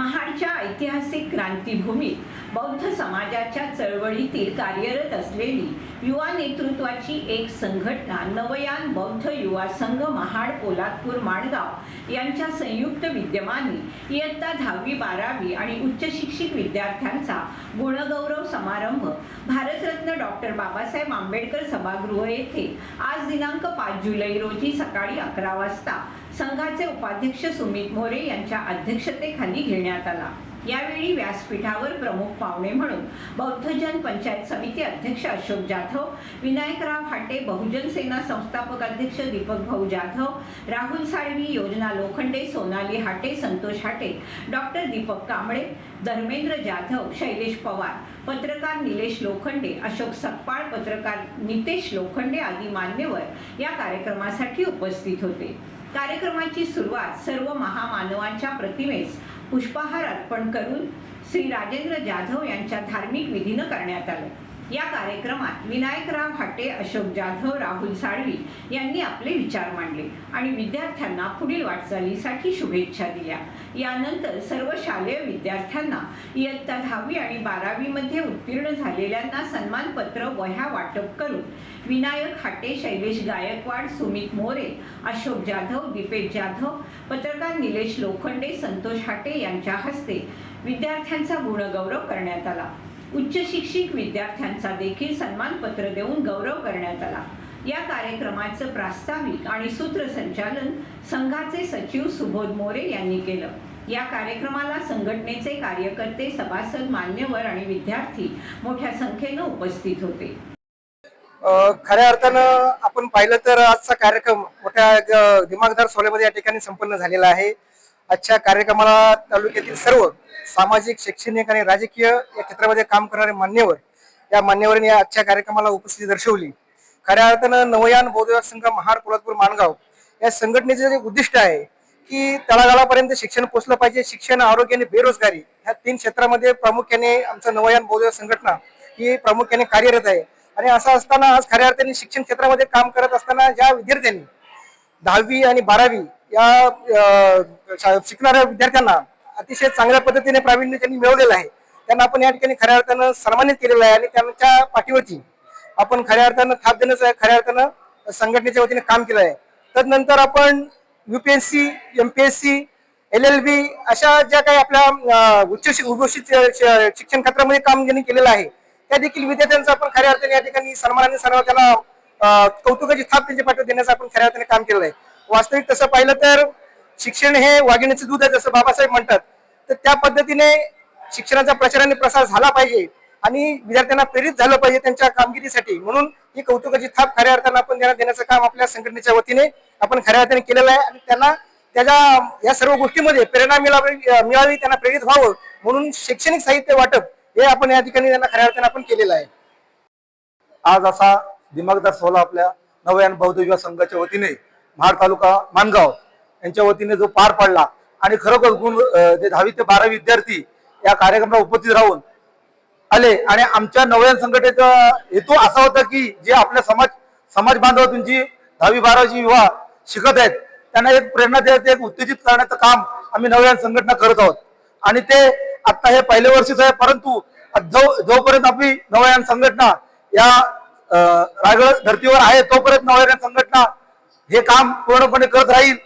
महाडच्या ऐतिहासिक क्रांतीभूमीत बौद्ध समाजाच्या चळवळीतील कार्यरत असलेली युवा नेतृत्वाची एक संघटना नवयान बौद्ध युवा संघ महाड पोलादपूर माणगाव यांच्या संयुक्त विद्यमाने इयत्ता दहावी बारावी आणि उच्च शिक्षित विद्यार्थ्यांचा गुणगौरव समारंभ भारतरत्न डॉक्टर बाबासाहेब आंबेडकर सभागृह येथे आज दिनांक पाच जुलै रोजी सकाळी अकरा वाजता संघाचे उपाध्यक्ष सुमित मोरे यांच्या अध्यक्षतेखाली घेण्यात आला. यावेळी व्यासपीठावर प्रमुख पाहुणे म्हणून बौद्धजन पंचायत समिती अध्यक्ष अशोक जाधव विनायकराव हाटे बहुजन सेना संस्थापक अध्यक्ष दीपक भाऊ जाधव राहुल साळवी योजना लोखंडे सोनाली हाटे संतोष हाटे डॉक्टर दीपक कांबळे धर्मेंद्र जाधव शैलेश पवार पत्रकार निलेश लोखंडे अशोक सकपाळ पत्रकार नितेश लोखंडे आदी मान्यवर या कार्यक्रमासाठी उपस्थित होते. कार्यक्रमाची सुरुवात सर्व महामानवांच्या प्रतिमेस पुष्पहार अर्पण करून श्री राजेंद्र जाधव यांच्या धार्मिक विधीनं करण्यात आलं. या कार्यक्रमात विनायकराव हाटे अशोक जाधव राहुल साळवी यांनी आपले विचार मांडले आणि विद्यार्थ्यांना पुढील वाटचालीसाठी शुभेच्छा दिल्या. यानंतर सर्व शालेय विद्यार्थ्यांना इयत्ता दहावी आणि बारावीमध्ये उत्तीर्ण झालेल्यांना सन्मानपत्र वह्या वाटप करून विनायक हाटे शैलेश गायकवाड सुमित मोरे अशोक जाधव दीपेश जाधव पत्रकार निलेश लोखंडे संतोष हाटे यांच्या हस्ते विद्यार्थ्यांचा गुणगौरव करण्यात आला. उच्च शिक्षित विद्यार्थ्यांचा देखील सन्मानपत्र देऊन गौरव करण्यात आला. या कार्यक्रमाचं प्रास्ताविक आणि सूत्रसंचालन संघाचे सचिव सुबोध मोरे यांनी केलं. या कार्यक्रमाला संघटनेचे कार्यकर्ते सभासद मान्यवर आणि विद्यार्थी मोठ्या संख्येनं उपस्थित होते. खऱ्या अर्थानं आपण पाहिलं तर आजचा कार्यक्रम मोठ्या दिमागदार सोहळ्यामध्ये या ठिकाणी संपन्न झालेला आहे. आजच्या कार्यक्रमाला तालुक्यातील सर्व सामाजिक शैक्षणिक आणि राजकीय या क्षेत्रामध्ये काम करणारे मान्यवर या मान्यवरांनी या आजच्या कार्यक्रमाला उपस्थिती दर्शवली. खऱ्या अर्थानं नवयान बौद्ध संघ महाड कोल्हापूर माणगाव या संघटनेचे जे उद्दिष्ट आहे की तळागाळापर्यंत शिक्षण पोहोचलं पाहिजे. शिक्षण आरोग्य आणि बेरोजगारी ह्या तीन क्षेत्रामध्ये प्रामुख्याने आमचं नवयान बौद्ध संघटना ही प्रामुख्याने कार्यरत आहे. आणि असं असताना आज खऱ्या अर्थाने शिक्षण क्षेत्रामध्ये काम करत असताना ज्या विद्यार्थ्यांनी दहावी आणि बारावी या शा- शिकणाऱ्या विद्यार्थ्यांना अतिशय चांगल्या पद्धतीने प्रावीण्य त्यांनी मिळवलेलं आहे. त्यांना आपण या ठिकाणी खऱ्या अर्थानं सन्मानित केलेलं आहे आणि त्यांच्या पाठीवरती आपण खऱ्या अर्थानं थाप देण्याचं आहे खऱ्या अर्थानं संघटनेच्या वतीने काम केलं आहे. तदनंतर आपण UPSC MPSC L L B अशा ज्या काही आपल्या उच्च उद्घोषित श- शिक्षण क्षेत्रामध्ये काम ज्यांनी केलेलं आहे त्या देखील विद्यार्थ्यांचा आपण खऱ्या अर्थाने या ठिकाणी सन्मानाने सर्व त्यांना कौतुकाची थाप त्यांच्या पाठवून देण्याचं आपण खऱ्या अर्थाने काम केलेलं आहे. वास्तविक तसं पाहिलं तर शिक्षण हे वाघिणीचं दूध आहे जसं बाबासाहेब म्हणतात. तर त्या पद्धतीने शिक्षणाचा प्रचार आणि प्रसार झाला पाहिजे आणि विद्यार्थ्यांना प्रेरित झालं पाहिजे त्यांच्या कामगिरीसाठी. म्हणून ही कौतुकाची थाप खऱ्या अर्थानं आपण त्यांना देण्याचं काम आपल्या संघटनेच्या वतीने आपण खऱ्या अर्थाने केलेलं आहे आणि त्यांना त्याच्या या सर्व गोष्टीमध्ये प्रेरणा मिळावी मिळावी त्यांना प्रेरित व्हावं म्हणून शैक्षणिक साहित्य वाटप हे आपण या ठिकाणी त्यांना खऱ्या अर्थाने आपण केलेलं आहे. आज असा दिमागदार सोहळा आपल्या नवयान बौद्ध युवा संघाच्या वतीने महाड तालुका मानगाव यांच्या वतीने जो पार पडला आणि खरोखर गुण जे दहावी ते बारावी विद्यार्थी या कार्यक्रमाला उपस्थित राहून आले आणि आमच्या नवयान संघटनेचा हेतू असा होता की जे आपल्या समाज समाज बांधवातून जी दहावी बारावीची युवा शिकत आहेत त्यांना एक प्रेरणा द्यायचं एक उत्तेजित करण्याचं काम आम्ही नवयान संघटना करत आहोत. आणि ते आता हे पहिले वर्षीच आहे परंतु जो जोपर्यंत आपली नवयान संघटना या रायगड धर्तीवर आहे तोपर्यंत नवयान संघटना हे काम पूर्णपणे करत राहील